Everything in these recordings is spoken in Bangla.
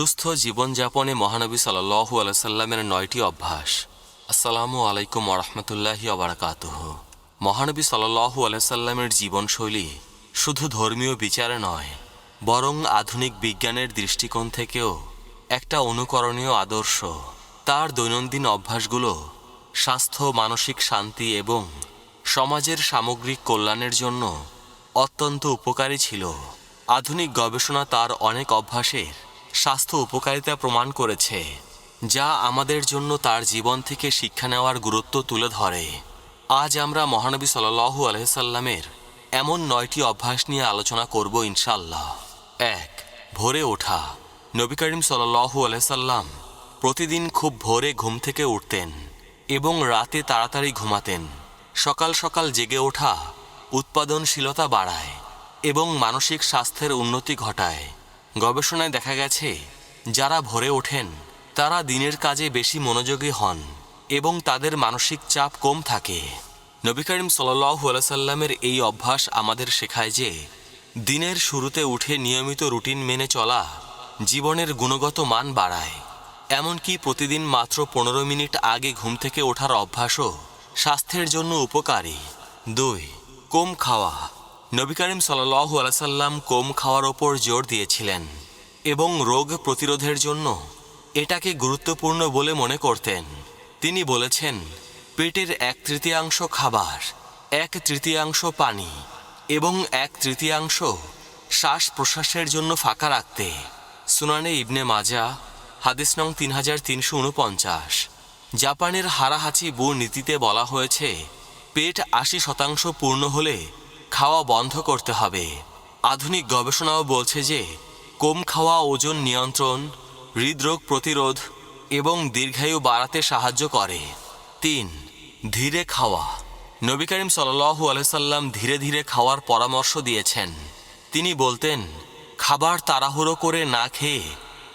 সুস্থ জীবনযাপনে মহানবী সাল্লাহু আলাইসাল্লামের নয়টি অভ্যাস। আসসালামু আলাইকুম ওরহমতুল্লাহি আবরাকাতুহ মহানবী সাল্লাহু আলাইসাল্লামের জীবনশৈলী শুধু ধর্মীয় বিচারে নয়, বরং আধুনিক বিজ্ঞানের দৃষ্টিকোণ থেকেও একটা অনুকরণীয় আদর্শ। তার দৈনন্দিন অভ্যাসগুলো স্বাস্থ্য, মানসিক শান্তি এবং সমাজের সামগ্রিক কল্যাণের জন্য অত্যন্ত উপকারী ছিল। আধুনিক গবেষণা তার অনেক অভ্যাসের স্বাস্থ্য উপকারিতা প্রমাণ করেছে, যা আমাদের জন্য তার জীবন থেকে শিক্ষা নেওয়ার গুরুত্ব তুলে ধরে। আজ আমরা মহানবী সাল্লাহু আলহিসাল্লামের এমন নয়টি অভ্যাস নিয়ে আলোচনা করব ইনশাল্লাহ এক, ভোরে ওঠা। নবী করিম সাল্লাহু আলহিসাল্লাম প্রতিদিন খুব ভোরে ঘুম থেকে উঠতেন এবং রাতে তাড়াতাড়ি ঘুমাতেন। সকাল সকাল জেগে ওঠা উৎপাদনশীলতা বাড়ায় এবং মানসিক স্বাস্থ্যের উন্নতি ঘটায়। গবেষণায় দেখা গেছে, যারা ভোরে ওঠেন, তারা দিনের কাজে বেশি মনোযোগী হন এবং তাদের মানসিক চাপ কম থাকে। নবী করিম সাল্লাহু আলাইসাল্লামের এই অভ্যাস আমাদের শেখায় যে, দিনের শুরুতে উঠে নিয়মিত রুটিন মেনে চলা জীবনের গুণগত মান বাড়ায়। এমনকি প্রতিদিন মাত্র পনেরো মিনিট আগে ঘুম থেকে ওঠার অভ্যাসও স্বাস্থ্যের জন্য উপকারী। দুই, কম খাওয়া। নবী করিম সাল্লাহু আলাইসাল্লাম কম খাওয়ার ওপর জোর দিয়েছিলেন এবং রোগ প্রতিরোধের জন্য এটাকে গুরুত্বপূর্ণ বলে মনে করতেন। তিনি বলেছেন, পেটের এক তৃতীয়াংশ খাবার, এক তৃতীয়াংশ পানি এবং এক তৃতীয়াংশ শ্বাস প্রশ্বাসের জন্য ফাঁকা রাখতে। সুনানে ইবনে মাজা, হাদিস নং তিন হাজার তিনশো উনপঞ্চাশ। জাপানের হারাহাচি বু নীতিতে বলা হয়েছে, পেট আশি শতাংশ পূর্ণ হলে খাওয়া বন্ধ করতে হবে। আধুনিক গবেষণাও বলছে যে, কম খাওয়া ওজন নিয়ন্ত্রণ, হৃদরোগ প্রতিরোধ এবং দীর্ঘায়ু বাড়াতে সাহায্য করে। তিন, ধীরে খাওয়া। নবী করিম সাল্লাহু আলসাল্লাম ধীরে ধীরে খাওয়ার পরামর্শ দিয়েছেন। তিনি বলতেন, খাবার তাড়াহুড়ো করে না খেয়ে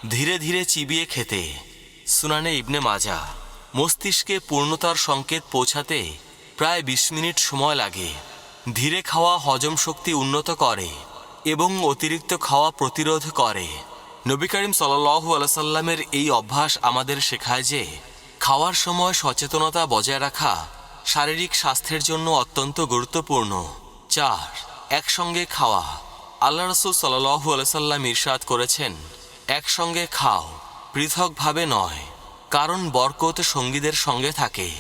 ধীরে ধীরে চিবিয়ে খেতে। সুনানে ইবনে মাজা, মস্তিষ্কে পূর্ণতার সংকেত পৌঁছাতে প্রায় বিশ মিনিট সময় লাগে। ধীরে খাওয়া হজম শক্তি উন্নত করে এবং অতিরিক্ত খাওয়া প্রতিরোধ করে। নবী করিম সাল্লাহু আলসাল্লামের এই অভ্যাস আমাদের শেখায় যে, খাওয়ার সময় সচেতনতা বজায় রাখা শারীরিক স্বাস্থ্যের জন্য অত্যন্ত গুরুত্বপূর্ণ। চার, একসঙ্গে খাওয়া। আল্লাহ রসুল সাল্লাহু আলসাল্লাম ইরশাদ করেছেন, একসঙ্গে খাও, পৃথকভাবে নয়, কারণ বরকত সঙ্গীদের সঙ্গে থাকে।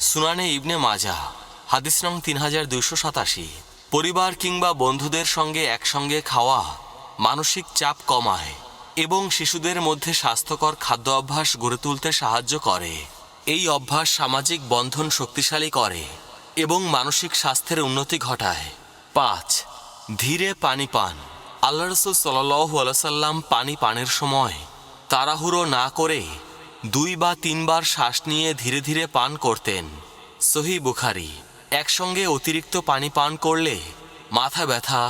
সুনানে ইবনে মাজা হাদিস নং তিন হাজার সাতাশি। পরিবার কিংবা বন্ধুদের সঙ্গে একসঙ্গে খাওয়া মানসিক চাপ কমায় এবং শিশুদের মধ্যে স্বাস্থ্যকর খাদ্য অভ্যাস গড়ে তুলতে সাহায্য করে। এই অভ্যাস সামাজিক বন্ধন শক্তিশালী করে এবং মানসিক স্বাস্থ্যের উন্নতি ঘটায়। পাঁচ, ধীরে পানি পান। আল্লাহ রসুল আলসাল্লাম পানি পানের সময় তাড়াহুড়ো না করে দুই বা তিনবার শ্বাস নিয়ে ধীরে ধীরে পান করতেন। সহি বুখারি। একসঙ্গে অতিরিক্ত পানি পান করলে মাথা ব্যথা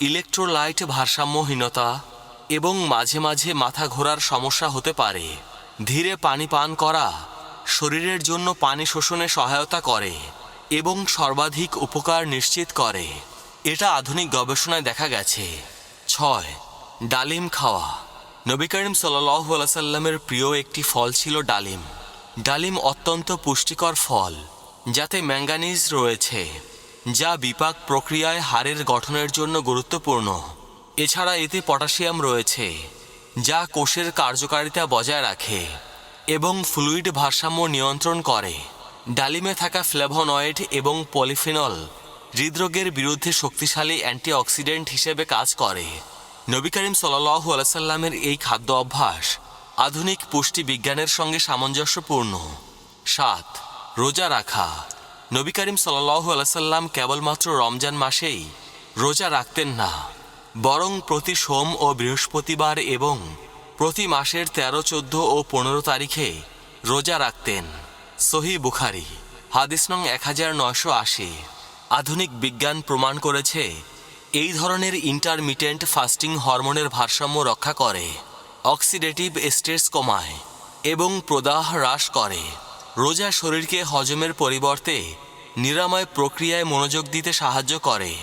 ইলেকট্রোলাইট ভারসাম্যহীনতা এবং মাঝে মাঝে মাথা ঘোরার সমস্যা হতে পারে। ধীরে পানি পান করা শরীরের জন্য পানি শোষণে সহায়তা করে এবং সর্বাধিক উপকার নিশ্চিত করে। এটা আধুনিক গবেষণায় দেখা গেছে। ছয়, ডালিম খাওয়া। নবী করিম সাল্লাহ আলাইসাল্লামের প্রিয় একটি ফল ছিল ডালিম। ডালিম অত্যন্ত পুষ্টিকর ফল। যাতে ম্যাঙ্গানিজ রয়েছে, যা বিপাক প্রক্রিয়ায় হাড়ের গঠনের জন্য গুরুত্বপূর্ণ। এছাড়া এতে পটাশিয়াম রয়েছে, যা কোষের কার্যকারিতা বজায় রাখে এবং ফ্লুইড ভারসাম্য নিয়ন্ত্রণ করে। ডালিমে থাকা ফ্লেভোনয়েড এবং পলিফিনল হৃদরোগের বিরুদ্ধে শক্তিশালী অ্যান্টিঅক্সিডেন্ট হিসেবে কাজ করে। নবী করিম সাল্লাহু আলাইসাল্লামের এই খাদ্য অভ্যাস আধুনিক পুষ্টি বিজ্ঞানের সঙ্গে সামঞ্জস্যপূর্ণ। সাত রোজা রাখা। নবী করিম সাল্লাহু কেবলমাত্র রমজান মাসেই রোজা রাখতেন না, বরং প্রতি সোম ও বৃহস্পতিবার এবং প্রতি মাসের তেরো, চোদ্দ ও পনেরো তারিখে রোজা রাখতেন। সহি বুখারি, হাদিস নং এক হাজার নয়শো আশি। আধুনিক বিজ্ঞান প্রমাণ করেছে, এই ধরনের ইন্টারমিটেন্ট ফাস্টিং হরমোনের ভারসাম্য রক্ষা করে, অক্সিডেটিভ স্ট্রেস কমায় এবং প্রদাহ হ্রাস করে। রোজা শরীরকে হজমের পরিবর্তে নিরাময় প্রক্রিয়ায় মনোযোগ দিতে সাহায্য করে।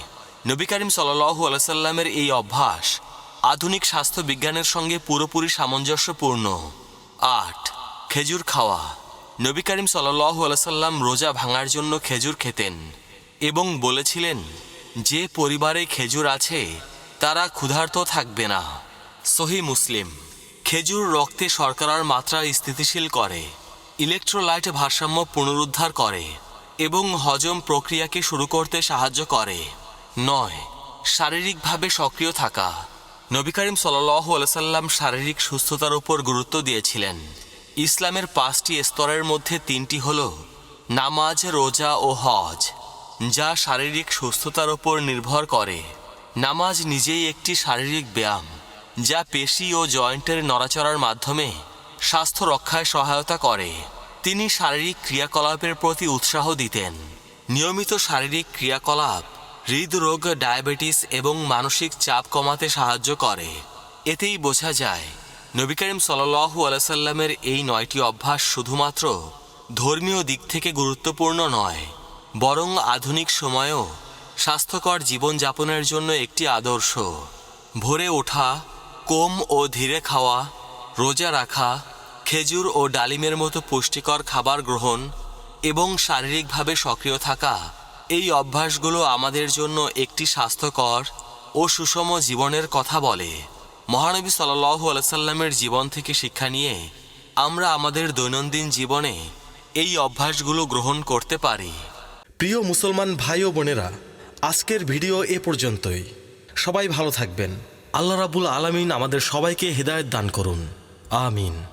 নবী করিম সাল্লাহু আলাইসাল্লামের এই অভ্যাস আধুনিক স্বাস্থ্য বিজ্ঞানের সঙ্গে পুরোপুরি সামঞ্জস্যপূর্ণ। আট, খেজুর খাওয়া। নবী করিম সাল্লাল্লাহু আলাইহি সাল্লাম রোজা ভাঙার জন্য খেজুর খেতেন এবং বলেছিলেন, যে পরিবারে খেজুর আছে, তারা ক্ষুধার্ত থাকবে না। সহি মুসলিম, খেজুর রক্তে শর্করার মাত্রা স্থিতিশীল করে। ইলেকট্রোলাইট ভারসাম্য পুনরুদ্ধার করে এবং হজম প্রক্রিয়াকে শুরু করতে সাহায্য করে। নয়, শারীরিকভাবে সক্রিয় থাকা। নবী করিম সাল্লাম শারীরিক সুস্থতার উপর গুরুত্ব দিয়েছিলেন। ইসলামের পাঁচটি স্তরের মধ্যে তিনটি হল নামাজ, রোজা ও হজ, যা শারীরিক সুস্থতার উপর নির্ভর করে। নামাজ নিজেই একটি শারীরিক ব্যায়াম, যা পেশি ও জয়েন্টের নড়াচড়ার মাধ্যমে স্বাস্থ্য রক্ষায় সহায়তা করে। তিনি শারীরিক ক্রিয়াকলাপের প্রতি উৎসাহ দিতেন। নিয়মিত শারীরিক ক্রিয়াকলাপ হৃদরোগ, ডায়াবেটিস এবং মানসিক চাপ কমাতে সাহায্য করে। এতেই বোঝা যায়, নবী করিম সাল্লাল্লাহু আলাইসাল্লামের এই নয়টি অভ্যাস শুধুমাত্র ধর্মীয় দিক থেকে গুরুত্বপূর্ণ নয়, বরং আধুনিক সময়েও স্বাস্থ্যকর জীবনযাপনের জন্য একটি আদর্শ। ভোরে ওঠা, কম ও ধীরে খাওয়া রোজা রাখা, খেজুর ও ডালিমের মতো পুষ্টিকর খাবার গ্রহণ এবং শারীরিকভাবে সক্রিয় থাকা, এই অভ্যাসগুলো আমাদের জন্য একটি স্বাস্থ্যকর ও সুষম জীবনের কথা বলে। মহানবী সাল্লাল্লাহু আলাইসাল্লামের জীবন থেকে শিক্ষা নিয়ে আমরা আমাদের দৈনন্দিন জীবনে এই অভ্যাসগুলো গ্রহণ করতে পারি। প্রিয় মুসলমান ভাই ও বোনেরা, আজকের ভিডিও এ পর্যন্তই। সবাই ভালো থাকবেন। আল্লাহ রাবুল আলামিন আমাদের সবাইকে হৃদায়ত দান করুন। Amin.